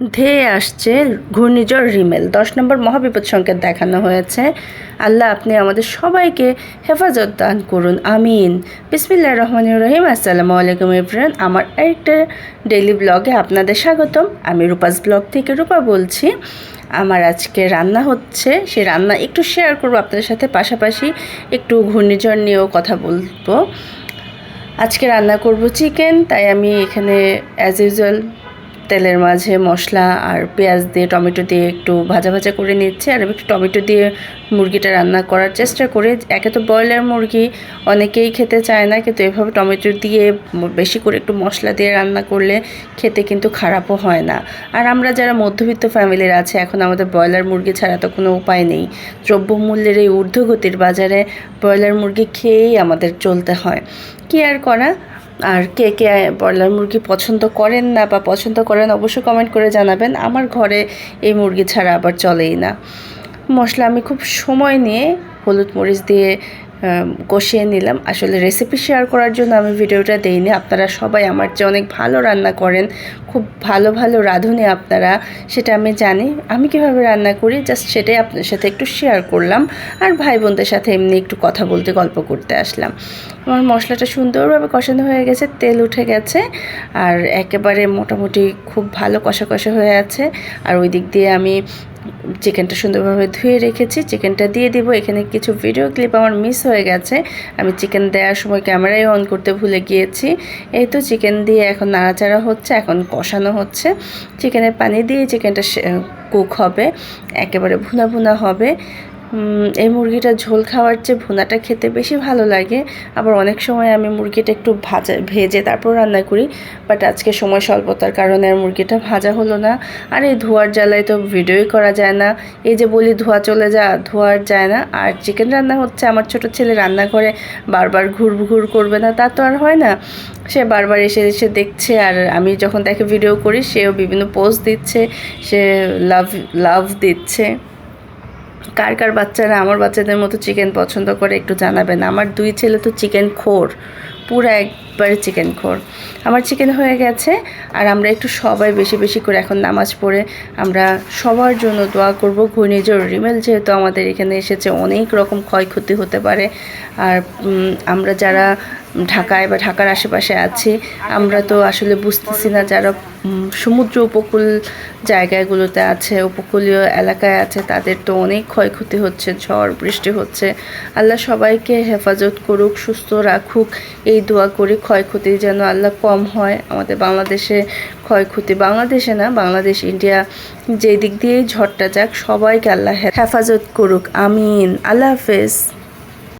ধেয়ে আসছে ঘূর্ণিঝড় রিমেল। দশ নম্বর মহাবিপদ সংকেত দেখানো হয়েছে। আল্লাহ আপনি আমাদের সবাইকে হেফাজত দান করুন, আমিন। বিসমিল্লা রহমান রহিম, আসসালামু আলাইকুম ইব্রান আমার একটা ডেইলি ব্লগে আপনাদের স্বাগতম। আমি রূপাস ব্লগ থেকে রূপা বলছি। আমার আজকে রান্না হচ্ছে, সে রান্না একটু শেয়ার করব আপনাদের সাথে। পাশাপাশি একটু ঘূর্ণিঝড় নিয়েও কথা বলব। আজকে রান্না করব চিকেন তাই আমি এখানে অ্যাজ ইউজুয়াল তেলের মাঝে মশলা আর পেঁয়াজ দিয়ে টমেটো দিয়ে একটু ভাজা ভাজা করে নিচ্ছে। আর একটু টমেটো দিয়ে মুরগিটা রান্না করার চেষ্টা করে। একে তো ব্রয়লার মুরগি, অনেকেই খেতে চায় না, কিন্তু এভাবে টমেটো দিয়ে বেশি করে একটু মশলা দিয়ে রান্না করলে খেতে কিন্তু খারাপও হয় না। আর আমরা যারা মধ্যবিত্ত ফ্যামিলির আছে, এখন আমাদের ব্রয়লার মুরগি ছাড়া তো কোনো উপায় নেই। দ্রব্যমূল্যের এই ঊর্ধ্বগতির বাজারে ব্রয়লার মুরগি খেয়েই আমাদের চলতে হয়। কী আর করা? আর কে কে ব্রয়লার মুরগি পছন্দ করেন না বা পছন্দ করেন, অবশ্যই কমেন্ট করে জানাবেন। আমার ঘরে এই মুরগি ছাড়া আবার চলেই না। মশলা আমি খুব সময় নিয়ে হলুদ মরিচ দিয়ে কষিয়ে নিলাম। আসলে রেসিপি শেয়ার করার জন্য আমি ভিডিওটা দেইনি। আপনারা সবাই আমার চেয়ে অনেক ভালো রান্না করেন। খুব ভালো ভালো রাঁধুনি আপনারা, সেটা আমি জানি। আমি কীভাবে রান্না করি? জাস্ট সেটাই আপনার সাথে একটু শেয়ার করলাম। আর ভাই বোনদের সাথে এমনি একটু কথা বলতে, গল্প করতে আসলাম। আমার মশলাটা সুন্দরভাবে কষানো হয়ে গেছে, তেল উঠে গেছে। আর একেবারে মোটামুটি খুব ভালো কষা কষা হয়ে আছে। আর ওই দিক দিয়ে আমি চিকেনটা সুন্দরভাবে ধুয়ে রেখেছি, চিকেনটা দিয়ে দিব। এখানে কিছু ভিডিও ক্লিপ আমার মিস হয়ে গেছে। আমি চিকেন দেওয়ার সময় ক্যামেরাই অন করতে ভুলে গিয়েছি। এই তো চিকেন দিয়ে এখন নাড়াচাড়া হচ্ছে, এখন কষানো হচ্ছে। চিকেনের পানি দিয়ে চিকেনটা কুক হবে। একেবারে ভুনা ভুনা হবে। এই মুরগিটা ঝোল খাওয়ার চেয়ে ভুনাটা খেতে বেশি ভালো লাগে। আবার অনেক সময় আমি মুরগিটা একটু ভাজা, ভেজে তারপর রান্না করি বাট আজকে সময় স্বল্পতার কারণে আর মুরগিটা ভাজা হলো না। আর এই ধোয়ার জ্বালায় তো ভিডিওই করা যায় না। এই যে বলি ধোয়া চলে যা, ধোয়ার যায় না। আর চিকেন রান্না হচ্ছে, আমার ছোট ছেলে রান্না করে, বারবার ঘুর ঘুর করবে না, তা তো আর হয় না। সে বারবার এসে এসে দেখছে, আর আমি যখন তাকে ভিডিও করি, সেও বিভিন্ন পোস্ট দিচ্ছে, সে লাভ লাভ দিচ্ছে। কার কার বাচ্চারা আমার বাচ্চাদের মতো চিকেন পছন্দ করে একটু জানাবেন। আমার দুই ছেলে তো চিকেন খোর। পুরো একবারে চিকেন খোর। আমার চিকেন হয়ে গেছে আর আমরা একটু সবাই বেশি বেশি করে এখন নামাজ পড়ে আমরা সবার জন্য দোয়া করব। ঘূর্ণিঝড় রিমেল যেহেতু আমাদের এখানে এসেছে, অনেক রকম ক্ষয়ক্ষতি হতে পারে। আর আমরা যারা ঢাকায় বা ঢাকার আশেপাশে আছি, আমরা তো আসলে বুঝতেছি না যারা সমুদ্র উপকূল জায়গাগুলোতে আছে, উপকূলীয় এলাকায় আছে, তাদের তো অনেক ক্ষয়ক্ষতি হচ্ছে, ঝড় বৃষ্টি হচ্ছে। আল্লাহ সবাইকে হেফাজত করুক, সুস্থ রাখুক, এই দোয়া করি। ক্ষয়ক্ষতি যেন আল্লাহ কম হয়। আমাদের বাংলাদেশে ক্ষয়ক্ষতি বাংলাদেশে না, বাংলাদেশ, ইন্ডিয়া যেই দিক দিয়েই ঝড়টা যাক, সবাইকে আল্লাহ হেফাজত করুক। আমিন। আল্লাহ হাফেজ।